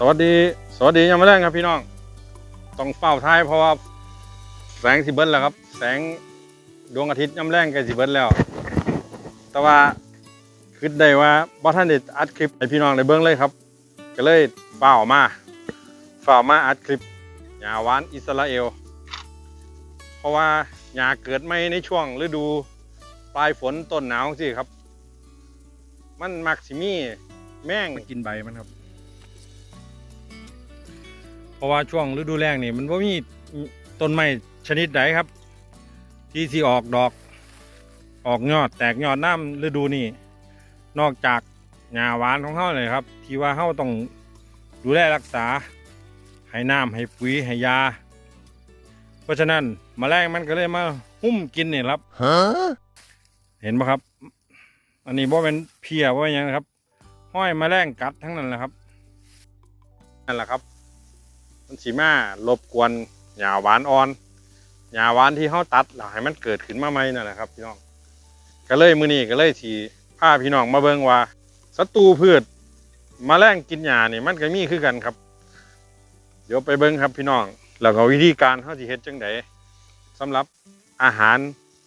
สวัสดี สวัสดียังไม่แรงครับพี่น้อง ต้องเฝ้าท้ายเพราะว่าแสงสิเบิดแล้วครับ แสงดวงอาทิตย์ย่ำแรงใกล้สิเบิดแล้ว แต่ว่าคิดได้ว่าบ่ท่านได้อัดคลิปให้พี่น้องได้เบิ่งเลยครับ ก็เลยเฝ้ามาเฝ้ามาอัดคลิปหญ้าหวานอิสราเอล เพราะว่าหญ้าเกิดไม่ในช่วงฤดูปลายฝนต้นหนาวสิครับ มันมักสิมีแม่งมากินใบมันครับ เพราะว่าช่วงฤดูแล้งนี่มันว่ามีต้นไม้ชนิดใดครับ ที่ที่ออกดอก ออกยอดแตกยอดน้ำฤดูนี้นอกจากหญ้าหวานของเขาเลยครับ ที่ว่าเขาต้องดูแลรักษาให้น้ำให้ปุ๋ยให้ยา เพราะฉะนั้นมแมลงมันก็เลยมาหุ้มกินนี่ครับเห็นไหมครับ อันนี้ว่าเป็นเพียว่าอย่างนะครับ ห้อยแมลงกัดทั้งนั้นแหละครับนั่นแหละครับมัน สีมารบกวนหญ้าหวานอ่อนหญ้าหวานที่เขาตัดแล้วให้มันเกิดขึ้นมาใหม่นั่นแหละครับ พี่น้องก็เลยมือนี้ก็เลยทีพาพี่น้องมาเบิ่งว่าศัตรูพืชมแมลงกินหญ้านี่มันก็มีคือกันครับ เดี๋ยวไปเบิ่งครับพี่น้องแล้วก็วิธีการเขาสิเฮ็ดจังไดสำหรับอาหาร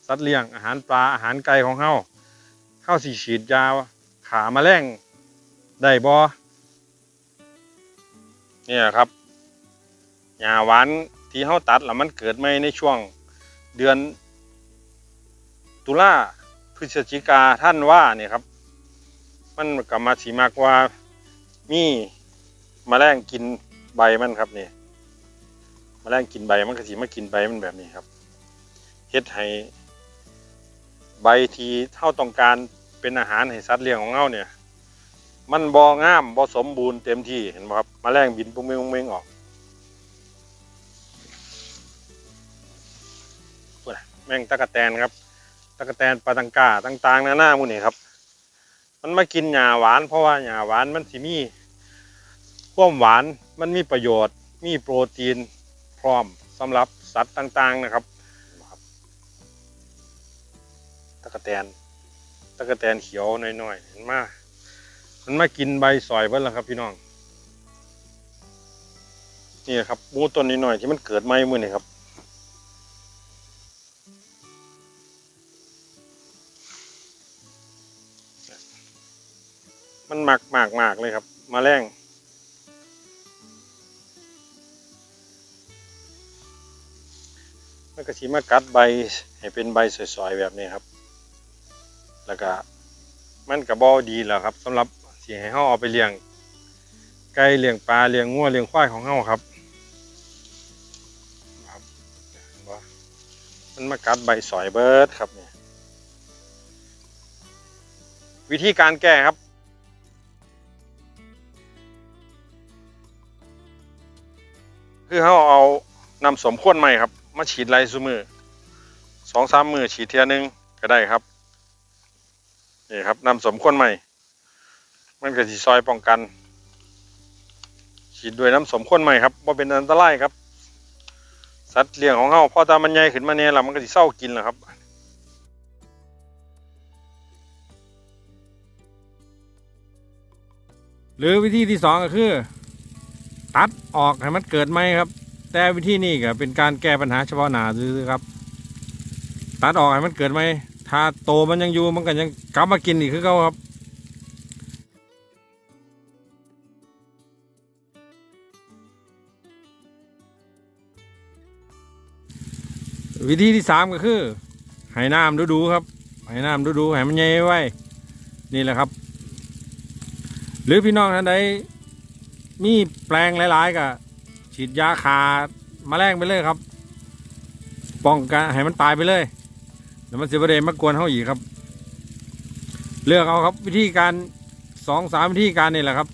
สัตว์เลี้ยง อาหารปลาอาหารไก่ของเฮาเฮาสิฉีดยาขามแมลงได้บ่เนี่ยครับ หญ้าหวานที่เฮาตัดแล้วมันเกิดใหม่ในช่วงเดือน ตุลาพฤศจิกาท่านว่าเนี่ยครับ มันก็มาสิมากว่ามีแมลงกินใบมันครับนี่แมลงกินใบมันก็สิมากินใบมันแบบนี้ครับเฮ็ดให้ใบที่เท่าต้องการเป็นอาหารให้สัตว์เลี้ยงของเราเนี่ย มันบ่งามบ่สมบูรณ์เต็มที่เห็นบ่ครับแมลงบินปุ้งเม้งปุ้งเม้งออก แมงตะกะแตนครับตะกะแตนปลาตังกาต่างๆนานามูนี่ครับ มันมากินหญ้าหวาน เพราะว่าหญ้าหวานมันสิมีความหวานมันมีประโยชน์ มีโปรตีนพร้อมสำหรับสัตว์ต่างๆนะครับตะกะแตนตะกะแตนเขียวน่อยๆเห็นมามันมากินใบสอยเบิ้ลแล้วครับพี่น้องนี่ครับมูต้นนิดหน่อยที่มันเกิดใหม่มือนี่ครับ มันหมักมากมากเลยครับ มาแรงมันก็สีมากัดใบให้เป็นใบสวยๆแบบนี้ครับ แล้วก็มันกับบอดีแหล้วครับสำหรับสีให้เฮาเอาไปเลี้ยงไก่เลี้ยงปลาเลี้ยงงัวเลี้ยงควายของเฮาครับครับมันมากัดใบสอยเบิร์ดครับเนี่ยวิธีการแก้ครับ คือเขาเอานำสมข้นใหม่ครับ มาฉีดไรซูมือสองสามมือฉีดเทียหนึงก็ได้ครับนี่ครับนำสมข้นใหม่ มันก็สีซอยป้องกัน ฉีดด้วยน้ำสมข้นใหม่ครับว่าเป็นอันตรายครับ สัตว์เลี้ยงของเขาพอตามันใหญ่ขึ้นมาเนี่ยแล้วมันก็สิเศร้ากินแหละครับหรือวิธีที่สองก็คือ ตัดออกให้มันเกิดไหมครับ แต่วิธีนี้ก็เป็นการแก้ปัญหาเฉพาะหน้าซื้อครับ ตัดออกให้มันเกิดไหมถ้าโตมันยังอยู่มันก็ยังกลับมากินอีกคือเขาครับวิธีที่สามก็คือให้น้ำดูๆครับให้น้ำดูๆให้มันใหญ่ไว้ นี่แหละครับ หรือพี่น้องท่านใด มีแปลงหลายๆก็ฉีดยาขาแมาแรงไปเลยครับ ป้องกันให้มันตายไปเลยเดี๋ยวมันเสียประเด็นมากวนเขาอีกครับ เลือกเอาครับวิธีการสองสามวิธีการนี่แหละครับ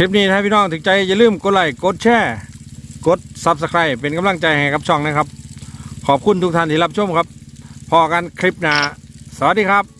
ลิปนี้ถ้าพี่น้องถึงใจอย่าลืมกดไลค์กดแชร์กดซับสไคร b ์เป็นกำลังใจให้กับช่องนะครับ ขอบคุณทุกท่านที่รับชมครับ พอกันคลิปหน้าสวัสดีครับ